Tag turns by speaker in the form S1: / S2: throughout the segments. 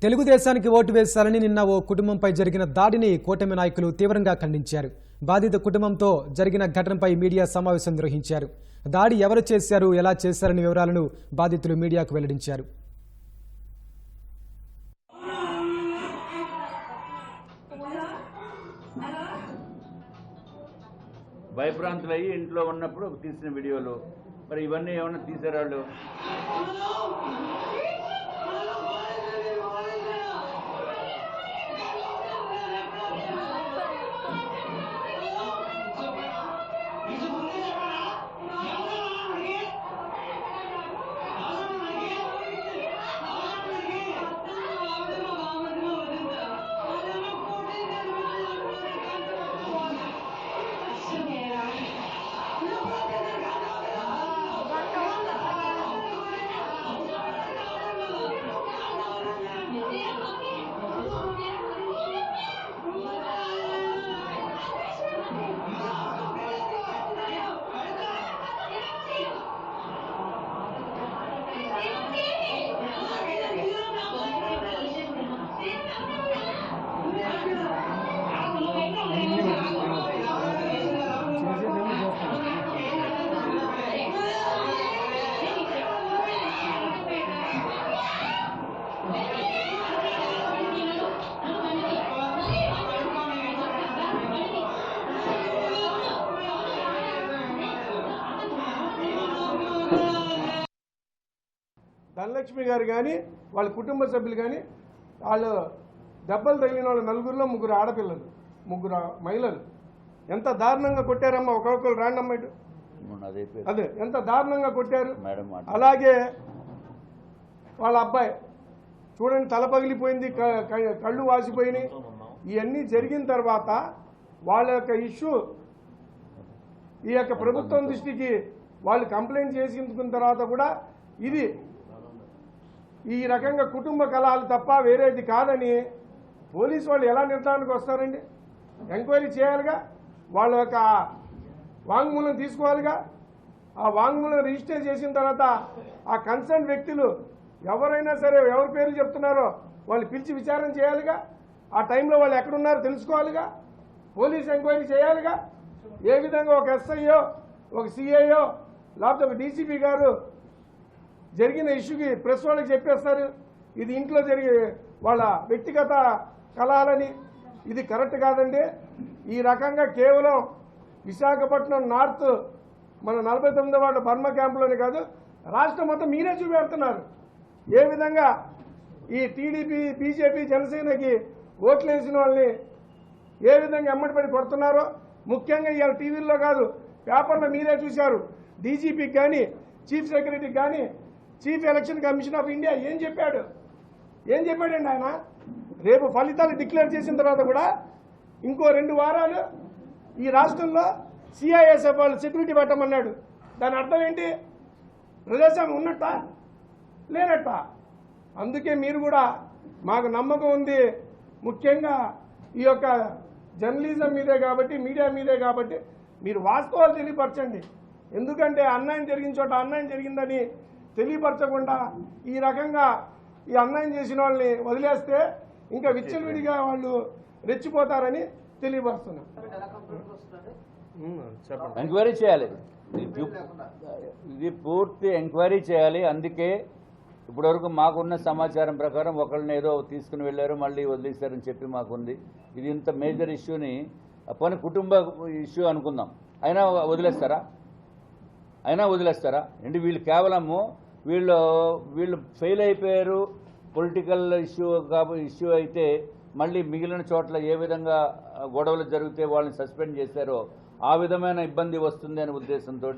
S1: తెలుగుదేశానికి ఓటు వేశారని నిన్న ఓ కుటుంబంపై జరిగిన దాడిని కూటమి నాయకులు తీవ్రంగా ఖండించారు. బాధిత కుటుంబంతో జరిగిన ఘటనపై మీడియా సమావేశం నిర్వహించారు. దాడి ఎవరు చేశారు ఎలా చేశారనే వివరాలను బాధితులు మీడియాకు వెల్లడించారు.
S2: భయప్రాంతులు అయ్యి ఇంట్లో ఉన్నప్పుడు తీసిన వీడియోలు. మరి ఇవన్నీ ఏమైనా తీసారు
S3: ధనలక్ష్మి గారు కానీ వాళ్ళ కుటుంబ సభ్యులు కానీ వాళ్ళు దెబ్బలు తగిలిన వాళ్ళు నలుగురిలో ముగ్గురు ఆడపిల్లలు ముగ్గురు మహిళలు. ఎంత దారుణంగా కొట్టారమ్మా ఒక్కొక్కరు ఇటు.
S2: మొన్న అదే
S3: ఎంత దారుణంగా కొట్టారు. అలాగే వాళ్ళ అబ్బాయి చూడండి తల పగిలిపోయింది కళ్ళు వాసిపోయినాయి. ఇవన్నీ జరిగిన తర్వాత వాళ్ళ యొక్క ఇష్యూ ఈ యొక్క ప్రభుత్వం దృష్టికి వాళ్ళు కంప్లైంట్ చేసిన తర్వాత కూడా ఇది ఈ రకంగా కుటుంబ కలహాలు తప్ప వేరేది కాదని పోలీసు వాళ్ళు ఎలా నిర్ధారణకు వస్తారండి? ఎంక్వైరీ చేయాలిగా? వాళ్ళ యొక్క వాంగ్మూలం తీసుకోవాలిగా? ఆ వాంగ్మూలం రిజిస్టర్ చేసిన తర్వాత ఆ కన్సర్న్ వ్యక్తులు ఎవరైనా సరే ఎవరి పేర్లు చెప్తున్నారో వాళ్ళు పిలిచి విచారణ చేయాలిగా? ఆ టైంలో వాళ్ళు ఎక్కడున్నారో తెలుసుకోవాలిగా? పోలీస్ ఎంక్వైరీ చేయాలిగా? ఏ విధంగా ఒక ఎస్ఐయో ఒక సిఐయో లేకపోతే ఒక డీసీపీ గారు జరిగిన ఇష్యూకి ప్రెస్ వాళ్ళకి చెప్పేస్తారు. ఇది ఇంట్లో జరిగే వాళ్ళ వ్యక్తిగత కళాలని ఇది కరెక్ట్ కాదండి. ఈ రకంగా కేవలం విశాఖపట్నం నార్త్ మన నలభై తొమ్మిదో వాళ్ళ బర్మ క్యాంపులోనే కాదు రాష్ట్రం మొత్తం మీరే చూపెడుతున్నారు. ఏ విధంగా ఈ టీడీపీ బీజేపీ జనసేనకి ఓట్లు వేసిన వాళ్ళని ఏ విధంగా ఎమ్మడిపడి కొడుతున్నారో ముఖ్యంగా ఇవాళ టీవీల్లో కాదు పేపర్లో మీరే చూశారు. డీజీపీకి కానీ చీఫ్ సెక్రటరీకి కానీ chief election commission of India ఏం చెప్పాడు? ఏం చెప్పాడండి ఆయన? రేపు ఫలితాలు డిక్లేర్ చేసిన తర్వాత కూడా ఇంకో రెండు వారాలు ఈ రాష్ట్రంలో సిఐఎస్ఎఫ్ వాళ్ళు సెక్యూరిటీ పెట్టమన్నాడు. దాని అర్థం ఏంటి? ప్రజాస్వామ్యం ఉన్నట్ట? లేనట్ట? అందుకే మీరు కూడా మాకు నమ్మకం ఉంది. ముఖ్యంగా ఈ యొక్క జర్నలిజం మీదే కాబట్టి మీడియా మీదే కాబట్టి మీరు వాస్తవాలు తెలియపరచండి. ఎందుకంటే అన్యాయం జరిగిన చోట అన్యాయం జరిగిందని తెలియపరచకుండా ఈ రకంగా ఈ అన్యాయం చేసిన వాళ్ళని వదిలేస్తే ఇంకా విచ్చలవిడిగా వాళ్ళు రెచ్చిపోతారని తెలియపరుస్తున్నాం. చెప్పండి.
S2: ఎంక్వైరీ చేయాలి. ఇది పూర్తి ఎంక్వైరీ చేయాలి. అందుకే ఇప్పటివరకు మాకున్న సమాచారం ప్రకారం ఒకళ్ళని ఏదో తీసుకుని వెళ్ళారు మళ్ళీ వదిలేశారని చెప్పి మాకుంది. ఇది ఇంత మేజర్ ఇష్యూని పోనీ కుటుంబ ఇష్యూ అనుకుందాం. అయినా వదిలేస్తారా? అయినా వదిలేస్తారా? అంటే వీళ్ళు కేవలము వీళ్ళు వీళ్ళు ఫెయిల్ అయిపోయారు. పొలిటికల్ ఇష్యూ కాబట్టి ఇష్యూ అయితే మళ్ళీ మిగిలిన చోట్ల ఏ విధంగా గొడవలు జరిగితే వాళ్ళని సస్పెండ్ చేశారో ఆ విధమైన ఇబ్బంది వస్తుంది అనే ఉద్దేశంతో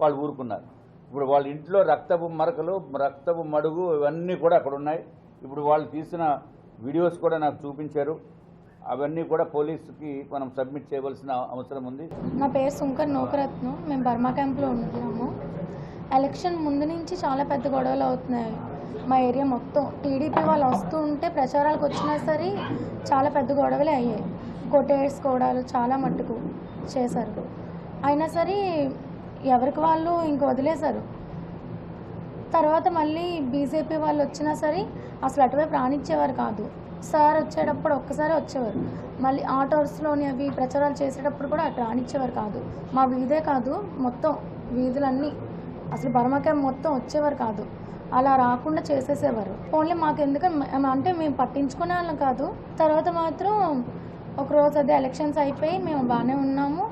S2: వాళ్ళు ఊరుకున్నారు. ఇప్పుడు వాళ్ళ ఇంట్లో రక్తపు మరకలు రక్తపు మడుగు ఇవన్నీ కూడా అక్కడ ఉన్నాయి. ఇప్పుడు వాళ్ళు తీసిన వీడియోస్ కూడా నాకు చూపించారు. అవన్నీ కూడా పోలీసుకి మనం సబ్మిట్ చేయవలసిన అవసరం ఉంది.
S4: నా పేరు శంకర్ నోకరత్నం. మేము బర్మా క్యాంప్లో ఉంటున్నాము ఎలక్షన్ ముందు నుంచి చాలా పెద్ద గొడవలు అవుతున్నాయి. మా ఏరియా మొత్తం. టీడీపీ వాళ్ళు వస్తూ ఉంటే ప్రచారాలకు వచ్చినా సరే చాలా పెద్ద గొడవలే అయ్యాయి. కొట్టేసుకోవడాలు చాలా మట్టుకు చేశారు. అయినా సరే ఎవరికి వాళ్ళు ఇంక వదిలేశారు. తర్వాత మళ్ళీ బీజేపీ వాళ్ళు వచ్చినా సరే అసలు అటువైపు రానిచ్చేవారు కాదు. సార్ వచ్చేటప్పుడు ఒక్కసారి వచ్చేవారు. మళ్ళీ ఆటోస్లోని అవి ప్రచారాలు చేసేటప్పుడు కూడా అటు రానిచ్చేవారు కాదు. మా వీధే కాదు మొత్తం వీధులన్నీ అసలు బర్మకాయ మొత్తం వచ్చేవారు కాదు. అలా రాకుండా చేసేసేవారు. ఓన్లీ మాకు ఎందుకంటే అంటే మేము పట్టించుకునే వాళ్ళం కాదు. తర్వాత మాత్రం ఒక రోజు అదే ఎలక్షన్స్ అయిపోయి మేము బాగానే ఉన్నాము.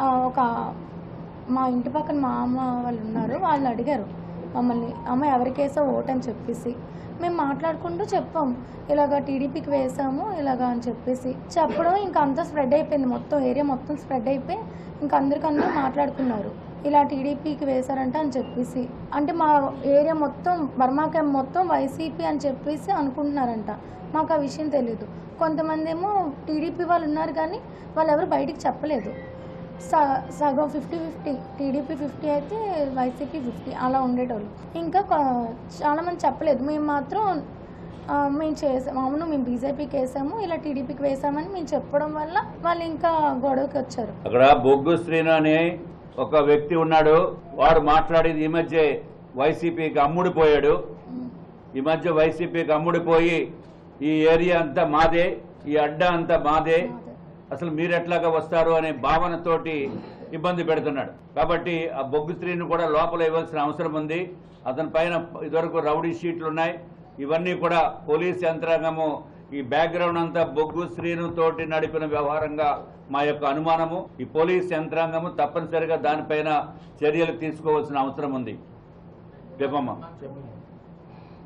S4: ఒక మా ఇంటి పక్కన మా అమ్మ వాళ్ళు ఉన్నారు. వాళ్ళు అడిగారు. మమ్మల్ని అమ్మ ఎవరికేసో ఓటు? అని చెప్పేసి. మేము మాట్లాడుకుంటూ చెప్పాం. ఇలాగ టీడీపీకి వేసాము ఇలాగ అని చెప్పేసి. చెప్పడం ఇంకా అంతా స్ప్రెడ్ అయిపోయింది. మొత్తం ఏరియా మొత్తం స్ప్రెడ్ అయిపోయి ఇంకా అందరికందరూ మాట్లాడుకున్నారు. ఇలా టీడీపీకి వేశారంట అని చెప్పేసి. అంటే మా ఏరియా మొత్తం బర్మా క్యాంప్ మొత్తం వైసీపీ అని చెప్పేసి అనుకుంటున్నారంట. మాకు ఆ విషయం తెలియదు కొంతమంది ఏమో టీడీపీ వాళ్ళు ఉన్నారు కానీ వాళ్ళు ఎవరు బయటికి చెప్పలేదు. సగం ఫిఫ్టీ ఫిఫ్టీ టీడీపీ ఫిఫ్టీ అయితే వైసీపీ ఫిఫ్టీ అలా ఉండేటోళ్ళు. ఇంకా చాలామంది చెప్పలేదు. మేము మాత్రం మేము చేసాము అవును మేము బీజేపీకి వేసాము ఇలా టీడీపీకి వేసామని మేము చెప్పడం వల్ల వాళ్ళు ఇంకా గొడవకి వచ్చారు.
S2: అక్కడ బొగ్గు శ్రీనాని ఒక వ్యక్తి ఉన్నాడు వాడు మాట్లాడేది ఈ మధ్య వైసీపీకి అమ్ముడిపోయాడు. ఈ మధ్య వైసీపీకి అమ్ముడిపోయి ఈ ఏరియా అంతా మాదే ఈ అడ్డా అంతా మాదే. అసలు మీరెట్లాగా వస్తారు అనే భావనతోటి ఇబ్బంది పెడుతున్నాడు. కాబట్టి ఆ బొగ్గు స్త్రీని కూడా లోపల ఇవ్వాల్సిన అవసరం ఉంది. అతని పైన ఇదివరకు రౌడీ షీట్లు ఉన్నాయి ఇవన్నీ కూడా పోలీస్ యంత్రాంగము ఈ బ్యాక్గ్రౌండ్ అంతా బొగ్గు శ్రీను తోటి నడిపిన వ్యవహారంగా మా యొక్క అనుమానము ఈ పోలీస్ యంత్రాంగము తప్పనిసరిగా దానిపైన చర్యలు తీసుకోవాల్సిన అవసరం ఉంది. చెప్పమ్మా.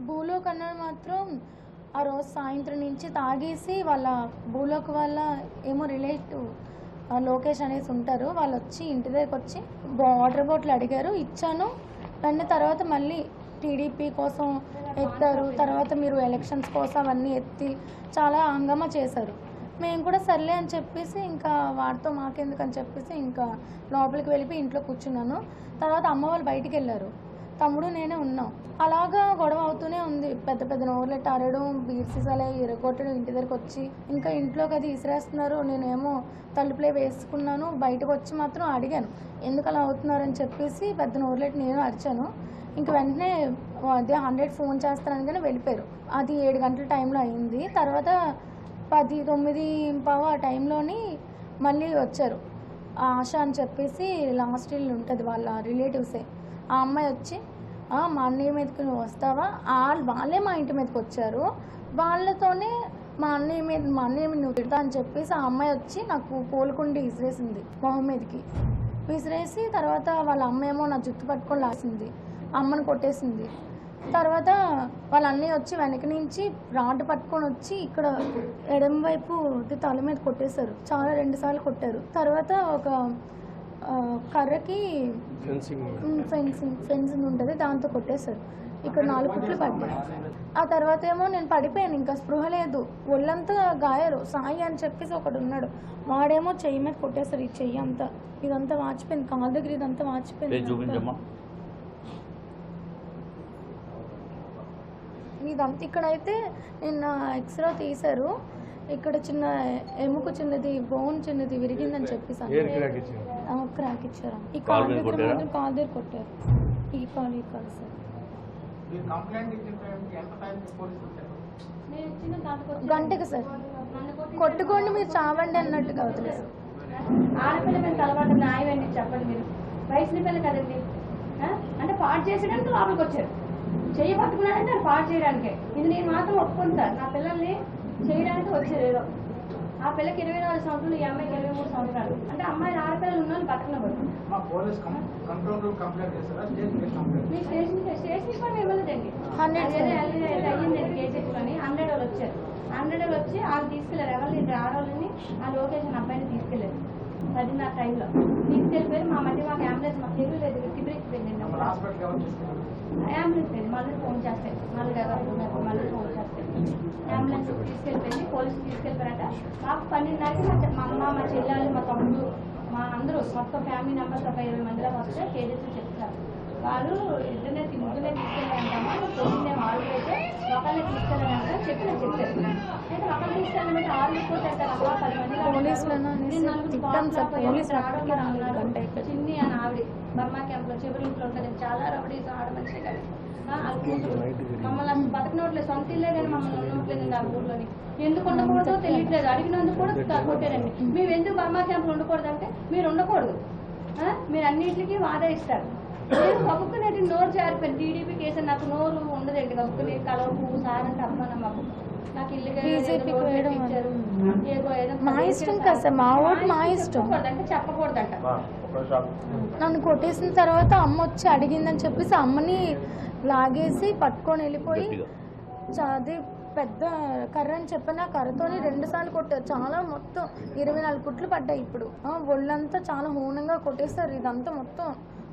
S4: భూలోక్ అన్నాడు మాత్రం ఆ రోజు సాయంత్రం నుంచి తాగేసి వాళ్ళ భూలోక్ వాళ్ళ ఏమో రిలేటివ్ లోకేష్ అనేసి ఉంటారు. వాళ్ళు వచ్చి ఇంటి దగ్గరకు వచ్చి వాటర్ బాటిల్ అడిగారు. ఇచ్చాను. వెంటనే తర్వాత మళ్ళీ టీడీపీ కోసం ఎత్తారు తర్వాత మీరు ఎలక్షన్స్ కోసం అవన్నీ ఎత్తి చాలా హంగామా చేశారు. మేము కూడా సర్లే అని చెప్పేసి ఇంకా వాడితో మాకెందుకు అని చెప్పేసి ఇంకా లోపలికి వెళ్ళిపోయి ఇంట్లో కూర్చున్నాను. తర్వాత అమ్మ వాళ్ళు బయటికి వెళ్ళారు. తమ్ముడు నేనే ఉన్నాం. అలాగా గొడవ అవుతూనే ఉంది. పెద్ద పెద్ద నోర్లెట్ అరడం బీర్సీసాలే ఇరగొట్టడం ఇంటి దగ్గరకు వచ్చి ఇంకా ఇంట్లోకి అది ఇసిరేస్తున్నారు నేనేమో తలుపులే వేసుకున్నాను బయటకు వచ్చి మాత్రం అడిగాను. ఎందుకు అలా అవుతున్నారని చెప్పేసి పెద్ద నోర్లెట్ నేను అరిచాను. ఇంక వెంటనే అదే హండ్రెడ్ ఫోన్ చేస్తానని కానీ వెళ్ళిపోయారు. అది ఏడు గంటల టైంలో అయింది. తర్వాత పది తొమ్మిది పావు ఆ టైంలోని మళ్ళీ వచ్చారు. ఆ ఆశ అని చెప్పేసి లాస్ట్ ఇల్లు ఉంటుంది వాళ్ళ రిలేటివ్సే. ఆ అమ్మాయి వచ్చి మా అన్నయ్య మీదకి నువ్వు వస్తావా? వాళ్ళు వాళ్ళే మా ఇంటి మీదకి వచ్చారు. వాళ్ళతోనే మా అన్నయ్య మీద మా అన్నయ్య మీద నువ్వు తిడతా అని చెప్పేసి ఆ అమ్మాయి వచ్చి నాకు పూలకుండి విసిరేసింది మొహం మీదకి. విసిరేసి తర్వాత వాళ్ళ అమ్మ ఏమో నా జుట్టు పట్టుకొని లాసింది అమ్మని కొట్టేసింది. తర్వాత వాళ్ళ అన్నయ్య వచ్చి వెనక నుంచి రాడ్ పట్టుకొని వచ్చి ఇక్కడ ఎడమ వైపు తల మీద కొట్టేశారు. చాలా రెండుసార్లు కొట్టారు. తర్వాత ఒక కర్రకి ఫెన్సింగ్ ఫెన్సింగ్ ఉంటుంది దాంతో కొట్టేశారు ఇక్కడ నాలుగు కుట్లు పడ్డాయి. ఆ తర్వాత ఏమో నేను పడిపోయాను ఇంకా స్పృహ లేదు. ఒళ్ళంతా గాయాలు సాయి అని చెప్పేసి ఒకడు ఉన్నాడు. వాడేమో చెయ్యి మీద కొట్టేశారు ఈ చెయ్యి అంతా. ఇదంతా వాచిపోయింది కాలు దగ్గర ఇదంతా వాచిపోయింది. ఇదంతా ఇక్కడైతే నిన్న ఎక్స్రే తీశారు. ఇక్కడ చిన్న ఎముక చిన్నది బోన్ చిన్నది విరిగిందని చెప్పేసి క్రాక్ ఇచ్చారు? ఈ
S2: కాలు
S4: దగ్గర
S2: కొట్టారా?
S4: మాత్రం కాలు దగ్గర కొట్టారు. ఈ కాలు ఈ కాలు సార్. గంటకి సార్. కొట్టుకోండి మీరు చావండి అన్నట్టుగా వదిలేసారు
S5: ఆడపిల్ల మీద తలబాటు న్యాయం ఏంటి చెప్పండి మీరు. వయసుని పిల్ల కదండి? అంటే పాడు చేసేయడానికి లోపలికి వచ్చారు. పట్టుకున్నాడంటే అది పాడు చేయడానికే. ఇది నేను మాత్రం ఒప్పుకుంటాను నా పిల్లల్ని చేయడానికి వచ్చారు ఏదో ఆ పిల్లకి ఇరవై నాలుగు సంవత్సరాలు ఈ అమ్మాయికి ఇరవై మూడు సంవత్సరాలు. అంటే అమ్మాయి ఆడపిల్లలు ఉన్న వాళ్ళు బతకనబడు
S6: మా
S5: స్టేషన్ స్టేషన్ పని ఇవ్వలేదండి. అయ్యింది హండ్రెడ్ వాళ్ళు వచ్చారు. హండ్రెడ్ వాళ్ళు వచ్చి వాళ్ళు తీసుకెళ్ళారు. ఎవరు ఇద్దరు ఆడవాళ్ళని ఆ లొకేషన్ అబ్బాయిని తీసుకెళ్ళారు. పదిన్నర టైంలో తీసుకెళ్ళిపోయి మా మధ్య మాకు అంబులెన్స్ మాకు తెలియదు లేదు టిబ్రెక్కి వెళ్ళింది. అంబులెన్స్ లేదు మళ్ళీ ఫోన్ చేస్తాయి. మళ్ళీ ఎవరు మళ్ళీ ఫోన్ చేస్తాయి. అంబులెన్స్ తీసుకెళ్ళిపోయింది పోలీసు తీసుకెళ్ళిపోయారట. మాకు పన్నెండున్నరకి మా అమ్మ మా చెల్లెలు మా తమ్ముడు మా అందరూ మొత్తం ఫ్యామిలీ మెంబర్స్ ఒక ఇరవై మందిలో వస్తే కేజెస్ చెప్తారు. వాళ్ళు ఇద్దరినే ముగ్గురే తీసుకెళ్ళామంటామా పోయిందే ఆర్డర్ అయితే ఒకళ్ళని తీసుకెళ్ళాలంటే చెప్పి నేను చెప్పాను అయితే ఒకళ్ళు తీసుకెళ్ళాలంటే ఆర్డర్ తీసుకుంటారు కదా పది మంది
S4: పోలీసులను అనేసి తిట్టాం సార్, పోలీసులు అక్కడికి రాలేదు, గంట అయిపోయింది.
S5: చిన్ని అని ఆవిడ బర్మా క్యాంప్లో చివరి ఇంట్లో ఉంటుంది. చాలా రౌడీస్ ఆడ మనిషి కానీ మమ్మల్ని అసలు బతకనట్లేదు. సొంత ఇల్లే కానీ మమ్మల్ని ఉండట్లేదండి ఆ ఊర్లోని. ఎందుకు ఉండకూడదో తెలియట్లేదు. అడిగినందుకు కూడా కొట్టారండి. మేము ఎందుకు బర్మా క్యాంపులు ఉండకూడదు అంటే మీరు ఉండకూడదు. ఆ? మీరు అన్నింటికి వాదా ఇస్తారు. నేను కబుక్కునేటి నోరు జారిపోయింది. టీడీపీ కేసు నాకు నోరు ఉండదండి కబుక్కుని కలవకు సార్ అంటే అమ్మాను మాకు. నాకు ఇల్లు
S4: మా ఇష్టం కాదు సార్, మా ఓటు మా ఇష్టం.
S5: చెప్పకూడదంటే చెప్పకూడదంట.
S4: నన్ను కొట్టేసిన తర్వాత అమ్మ వచ్చి అడిగిందని చెప్పేసి అమ్మని లాగేసి పట్టుకొని వెళ్ళిపోయి అది పెద్ద కర్ర అని చెప్పిన ఆ కర్రతోని రెండు సార్లు కొట్టారు. చాలా మొత్తం ఇరవై నాలుగు కుట్లు పడ్డాయి ఇప్పుడు. ఆ, ఒళ్ళంతా చాలా హూనంగా కొట్టేస్తారు. ఇదంతా మొత్తం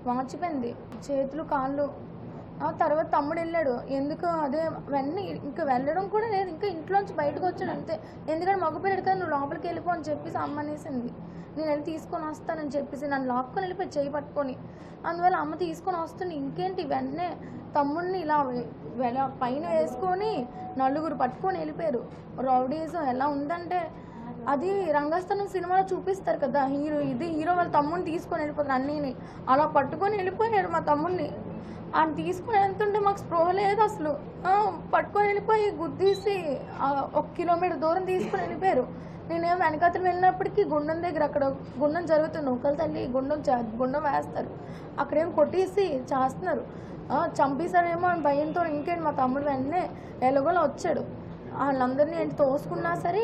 S4: వాచిపోయింది. చేతులు కాళ్ళు. ఆ తర్వాత తమ్ముడు వెళ్ళాడు. ఎందుకు? అదే వెన్నీ ఇంకా వెళ్ళడం కూడా లేదు. ఇంకా ఇంట్లోంచి బయటకు వచ్చాడు అంతే. ఎందుకంటే మగపిల్లడు కదా నువ్వు లోపలికి వెళ్ళిపో అని చెప్పేసి అమ్మ అనేసింది. నేను వెళ్ళి తీసుకొని వస్తానని చెప్పేసి నన్ను లాక్కొని వెళ్ళిపోయి చేయి పట్టుకొని. అందువల్ల అమ్మ తీసుకొని వస్తుంది. ఇంకేంటి? వెంటనే తమ్ముడిని ఇలా వెల- పైన వేసుకొని నలుగురు పట్టుకొని వెళ్ళిపోయారు. రౌడీజం ఎలా ఉందంటే అది రంగస్థలం సినిమాలో చూపిస్తారు కదా హీరో ఇది హీరో వాళ్ళ తమ్ముడిని తీసుకొని వెళ్ళిపోతారు అన్నీని. అలా పట్టుకొని వెళ్ళిపోయారు మా తమ్ముడిని. ఆయన తీసుకుని వెళ్తుంటే మాకు స్పృహ లేదు అసలు. పట్టుకొని వెళ్ళిపోయి గుద్దీసి ఒక కిలోమీటర్ దూరం తీసుకుని వెళ్ళిపోయారు. నేనేం వెనకాతలు వెళ్ళినప్పటికీ గుండం దగ్గర అక్కడ గుండం జరుగుతుంది ఒకళ్ళ తల్లి గుండం గుండం వేస్తారు. అక్కడేం కొట్టేసి చేస్తున్నారు. చంపేశారేమో అని భయంతో ఇంకేంటి మా తమ్ముడు వెంటనే ఎలాగోలా వచ్చాడు. వాళ్ళందరినీ ఏంటి తోసుకున్నా సరే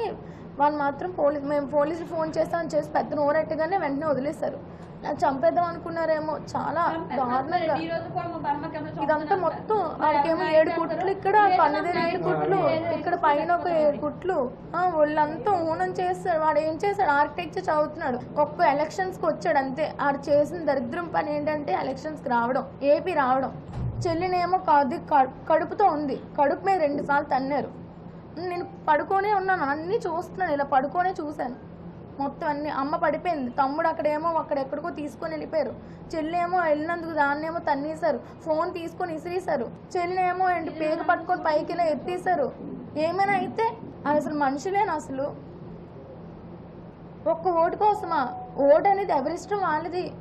S4: వాళ్ళు మాత్రం పోలీస్ మేము పోలీసులు ఫోన్ చేస్తామని చేసి పెద్ద నోరెట్టగానే వెంటనే వదిలేశారు. నాకు చంపేద్దాం అనుకున్నారేమో చాలా దారుణంగా. ఇదంతా మొత్తం వాళ్ళకేమో ఏడు కుట్లు ఇక్కడ దగ్గర ఏడు కుట్లు ఇక్కడ పైన ఒక ఏడు కుట్లు. ఆ, ఒళ్ళంతా ఊనం చేస్తాడు వాడు ఏం చేస్తాడు? ఆర్కిటెక్చర్ చదువుతున్నాడు. ఒక్క ఎలక్షన్స్కి వచ్చాడు అంతే. ఆడు చేసిన దరిద్రం పని ఏంటంటే ఎలక్షన్స్కి రావడం ఏపీ రావడం. చెల్లినేమో కాదు కడుపుతో ఉంది. కడుపు మీద రెండు సార్లు తన్నారు. నేను పడుకోనే ఉన్నాను. అన్నీ చూస్తున్నాను. ఇలా పడుకోనే చూశాను. మొత్తం అన్ని అమ్మ పడిపోయింది. తమ్ముడు అక్కడేమో అక్కడెక్కడికో తీసుకొని వెళ్ళిపోయారు. చెల్లేమో వెళ్ళినందుకు దాన్నేమో తన్నేశారు. ఫోన్ తీసుకొని ఇసిరేశారు. చెల్లినేమో ఏంటి పేరు పట్టుకొని పైకి ఇలా ఎత్తేసారు ఏమైనా అయితే అసలు మనుషులేనా అసలు? ఒక్క ఓటు కోసమా? ఓటు అనేది ఎవరిష్టం వాళ్ళది.